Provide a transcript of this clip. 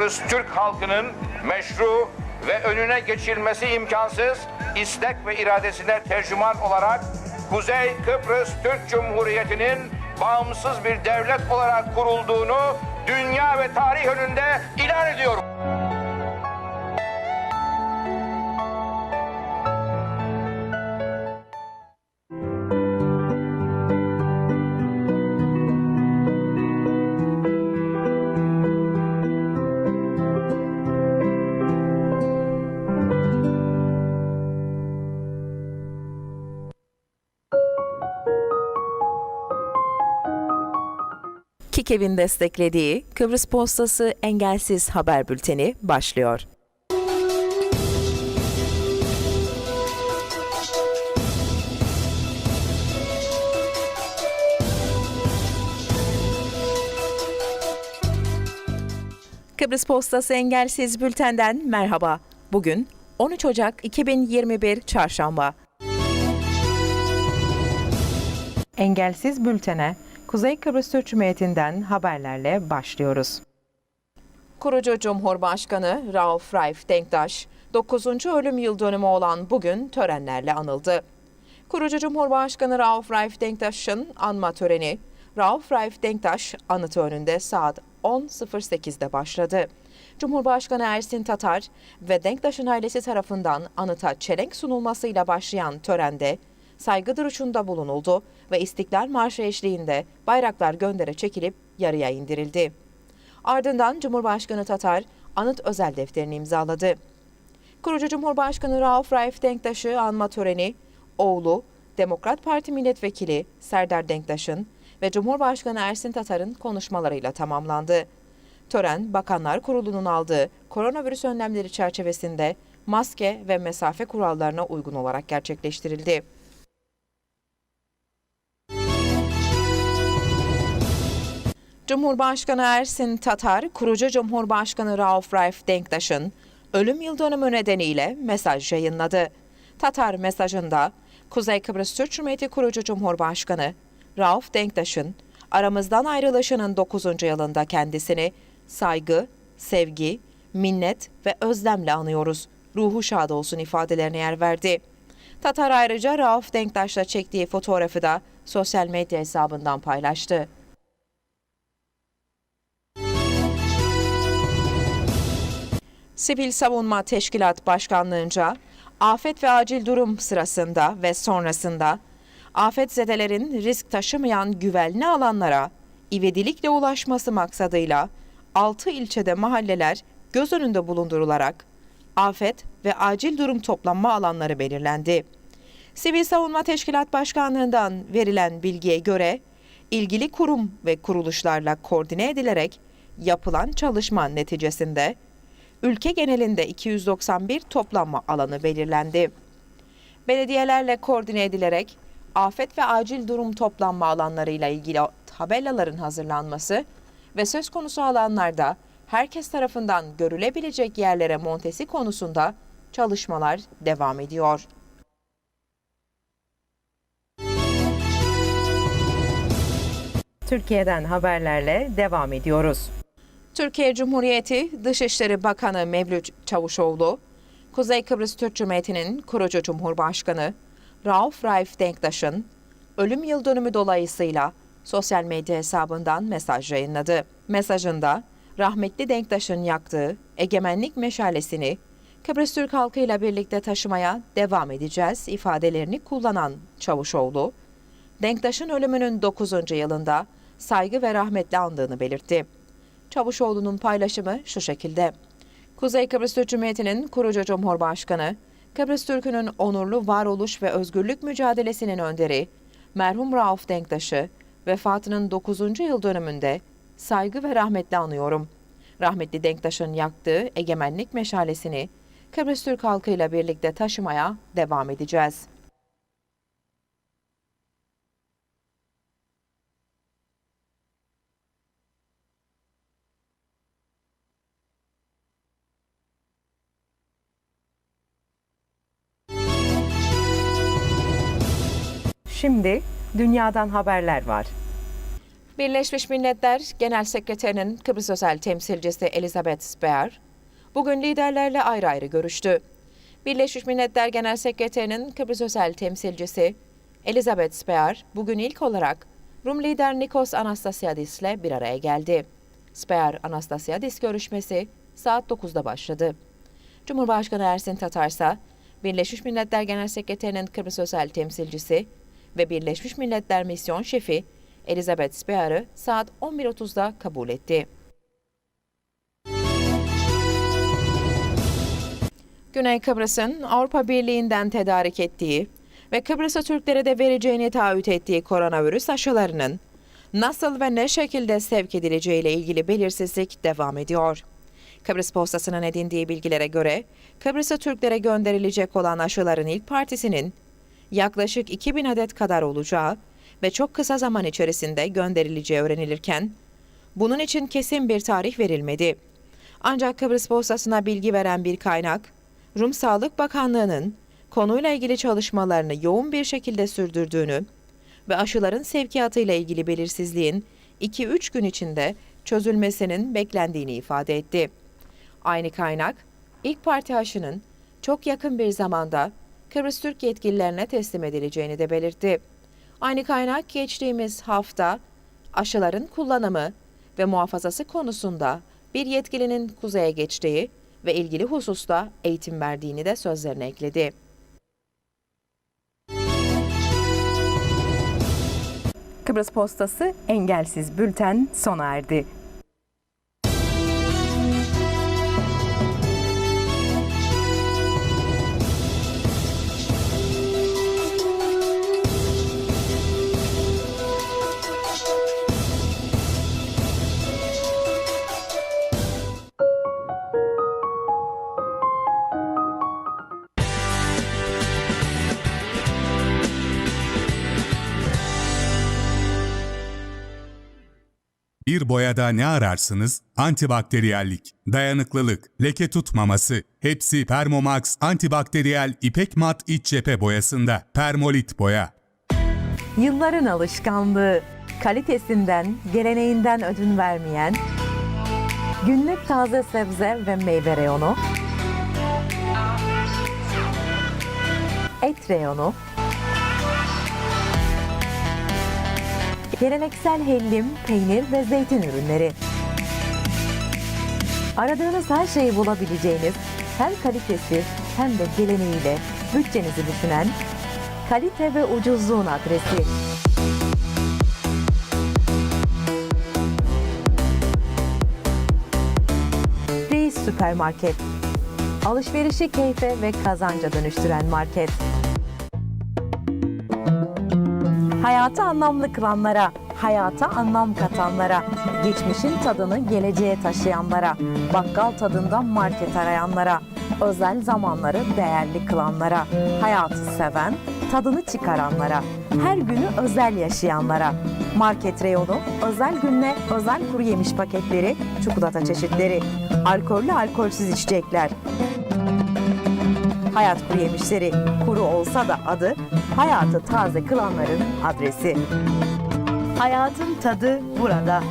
Kıbrıs Türk halkının meşru ve önüne geçilmesi imkansız istek ve iradesine tercüman olarak Kuzey Kıbrıs Türk Cumhuriyeti'nin bağımsız bir devlet olarak kurulduğunu dünya ve tarih önünde ilan ediyorum. KİKEV'in desteklediği Kıbrıs Postası Engelsiz Haber Bülteni başlıyor. Kıbrıs Postası Engelsiz Bülten'den merhaba. Bugün 13 Ocak 2021 Çarşamba. Engelsiz Bülten'e Kuzey Kıbrıs Türk Cumhuriyeti'nden haberlerle başlıyoruz. Kurucu Cumhurbaşkanı Rauf Raif Denktaş, 9. ölüm yıl dönümü olan bugün törenlerle anıldı. Kurucu Cumhurbaşkanı Rauf Raif Denktaş'ın anma töreni, Rauf Raif Denktaş anıtı önünde saat 10.08'de başladı. Cumhurbaşkanı Ersin Tatar ve Denktaş'ın ailesi tarafından anıta çelenk sunulmasıyla başlayan törende saygı duruşunda bulunuldu ve İstiklal Marşı eşliğinde bayraklar göndere çekilip yarıya indirildi. Ardından Cumhurbaşkanı Tatar anıt özel defterini imzaladı. Kurucu Cumhurbaşkanı Rauf Raif Denktaş'ı anma töreni, oğlu Demokrat Parti Milletvekili Serdar Denktaş'ın ve Cumhurbaşkanı Ersin Tatar'ın konuşmalarıyla tamamlandı. Tören, Bakanlar Kurulu'nun aldığı koronavirüs önlemleri çerçevesinde maske ve mesafe kurallarına uygun olarak gerçekleştirildi. Cumhurbaşkanı Ersin Tatar, kurucu Cumhurbaşkanı Rauf Raif Denktaş'ın ölüm yıl dönümü nedeniyle mesaj yayınladı. Tatar mesajında, Kuzey Kıbrıs Türk Cumhuriyeti kurucu Cumhurbaşkanı Rauf Denktaş'ın aramızdan ayrılışının 9. yılında kendisini saygı, sevgi, minnet ve özlemle anıyoruz. Ruhu şad olsun ifadelerine yer verdi. Tatar ayrıca Rauf Denktaş'la çektiği fotoğrafı da sosyal medya hesabından paylaştı. Sivil Savunma Teşkilat Başkanlığınca afet ve acil durum sırasında ve sonrasında afetzedelerin risk taşımayan güvenli alanlara ivedilikle ulaşması maksadıyla 6 ilçede mahalleler göz önünde bulundurularak afet ve acil durum toplanma alanları belirlendi. Sivil Savunma Teşkilat Başkanlığından verilen bilgiye göre ilgili kurum ve kuruluşlarla koordine edilerek yapılan çalışma neticesinde ülke genelinde 291 toplanma alanı belirlendi. Belediyelerle koordine edilerek afet ve acil durum toplanma alanlarıyla ilgili tabelaların hazırlanması ve söz konusu alanlarda herkes tarafından görülebilecek yerlere montesi konusunda çalışmalar devam ediyor. Türkiye'den haberlerle devam ediyoruz. Türkiye Cumhuriyeti Dışişleri Bakanı Mevlüt Çavuşoğlu, Kuzey Kıbrıs Türk Cumhuriyeti'nin kurucu Cumhurbaşkanı Rauf Raif Denktaş'ın ölüm yıl dönümü dolayısıyla sosyal medya hesabından mesaj yayınladı. Mesajında rahmetli Denktaş'ın yaktığı egemenlik meşalesini Kıbrıs Türk halkıyla birlikte taşımaya devam edeceğiz ifadelerini kullanan Çavuşoğlu, Denktaş'ın ölümünün 9. yılında saygı ve rahmetle andığını belirtti. Çavuşoğlu'nun paylaşımı şu şekilde. Kuzey Kıbrıs Türk Cumhuriyeti'nin kurucu Cumhurbaşkanı, Kıbrıs Türk'ünün onurlu varoluş ve özgürlük mücadelesinin önderi, merhum Rauf Denktaş'ı vefatının 9. yıl dönümünde saygı ve rahmetle anıyorum. Rahmetli Denktaş'ın yaktığı egemenlik meşalesini Kıbrıs Türk halkıyla birlikte taşımaya devam edeceğiz. Şimdi dünyadan haberler var. Birleşmiş Milletler Genel Sekreterinin Kıbrıs Özel Temsilcisi Elizabeth Speer, bugün liderlerle ayrı ayrı görüştü. Birleşmiş Milletler Genel Sekreterinin Kıbrıs Özel Temsilcisi Elizabeth Speer, bugün ilk olarak Rum lider Nikos Anastasiadis ile bir araya geldi. Speer Anastasiadis görüşmesi saat 9'da başladı. Cumhurbaşkanı Ersin Tatarsa, Birleşmiş Milletler Genel Sekreterinin Kıbrıs Özel Temsilcisi ve Birleşmiş Milletler Misyon Şefi Elizabeth Speer'ı saat 11.30'da kabul etti. Güney Kıbrıs'ın Avrupa Birliği'nden tedarik ettiği ve Kıbrıs'a Türklere de vereceğini taahhüt ettiği koronavirüs aşılarının nasıl ve ne şekilde sevk edileceğiyle ilgili belirsizlik devam ediyor. Kıbrıs Postası'nın edindiği bilgilere göre Kıbrıs'a Türklere gönderilecek olan aşıların ilk partisinin yaklaşık 2000 adet kadar olacağı ve çok kısa zaman içerisinde gönderileceği öğrenilirken, bunun için kesin bir tarih verilmedi. Ancak Kıbrıs Postası'na bilgi veren bir kaynak, Rum Sağlık Bakanlığı'nın konuyla ilgili çalışmalarını yoğun bir şekilde sürdürdüğünü ve aşıların sevkiyatıyla ilgili belirsizliğin 2-3 gün içinde çözülmesinin beklendiğini ifade etti. Aynı kaynak, ilk parti aşının çok yakın bir zamanda Kıbrıs Türk yetkililerine teslim edileceğini de belirtti. Aynı kaynak geçtiğimiz hafta aşıların kullanımı ve muhafazası konusunda bir yetkilinin kuzeye geçtiği ve ilgili hususta eğitim verdiğini de sözlerine ekledi. Kıbrıs Postası engelsiz bülten sona erdi. Bir boyada ne ararsınız? Antibakteriyellik, dayanıklılık, leke tutmaması hepsi Permomax antibakteriyel ipek mat iç cephe boyasında. Permolit boya. Yılların alışkanlığı, kalitesinden, geleneğinden ödün vermeyen, günlük taze sebze ve meyve reyonu, et reyonu, geleneksel hellim, peynir ve zeytin ürünleri. Aradığınız her şeyi bulabileceğiniz, hem kalitesi hem de geleneğiyle bütçenizi düşünen kalite ve ucuzluğun adresi. Reis Süpermarket. Alışverişi keyfe ve kazanca dönüştüren market. Hayatı anlamlı kılanlara, hayata anlam katanlara, geçmişin tadını geleceğe taşıyanlara, bakkal tadında market arayanlara, özel zamanları değerli kılanlara, hayatı seven, tadını çıkaranlara, her günü özel yaşayanlara. Market reyonu, özel günle özel kuru yemiş paketleri, çikolata çeşitleri, alkollü alkolsüz içecekler, Hayat kuru yemişleri kuru olsa da adı hayatı taze kılanların adresi. Hayatın tadı burada.